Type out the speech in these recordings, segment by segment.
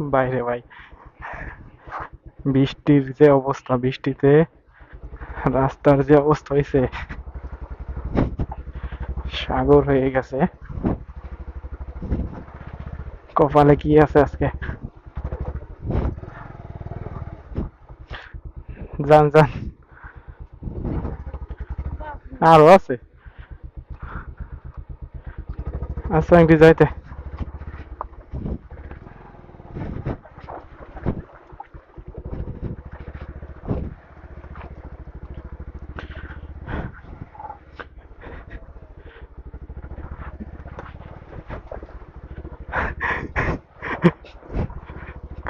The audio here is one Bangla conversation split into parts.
বাইরে ভাই। বৃষ্টির যে অবস্থা, বৃষ্টিতে রাস্তার যে অবস্থা হয়েছে সাগর হয়ে গেছে। কপালে কি আছে আজকে? যান যান। আরও আছে। আচ্ছা যাইতে।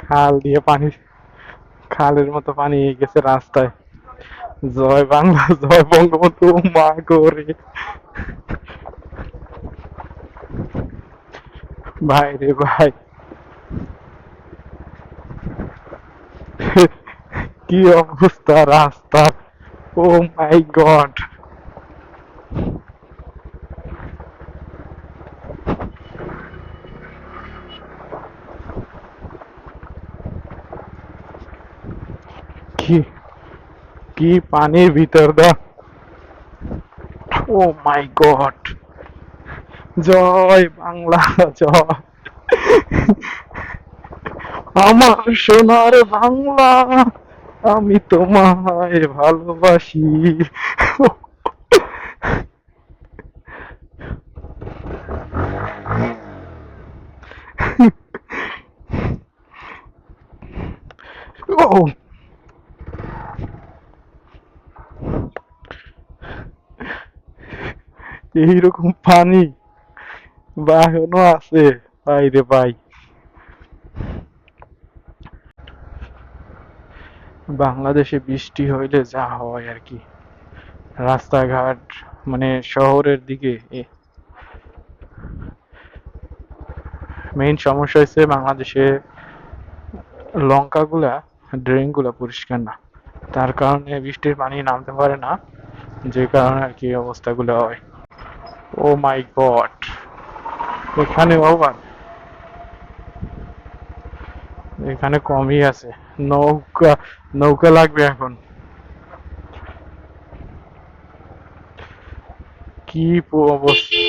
খাল দিয়ে পানি, খালের মতো পানি গেছে রাস্তায়। জয় বাংলা, জয় বঙ্গবন্ধু, মা গৌরী ভাই রে ভাই। কি অবস্থা রাস্তা ও মাই গড কি কি পানির ভিতর দা? ও মাই গড জয় বাংলা, জয়। আমার সোনার বাংলা, আমি তোমায় ভালোবাসি। ও এইরকম পানি বা এখনও আছে বাইরে ভাই। বাংলাদেশে বৃষ্টি হইলে যা হয় আর কি। রাস্তাঘাট মানে শহরের দিকে মেইন সমস্যা হচ্ছে বাংলাদেশে লঙ্কা গুলা ড্রেনগুলা পরিষ্কার না। তার কারণে বৃষ্টির পানি নামতে পারে না, যে কারণে আর কি অবস্থাগুলো হয়। Oh my god. এখানে ওভার। এখানে কমই আছে। নৌকা নৌকা লাগবে এখন। কি অবস্থা?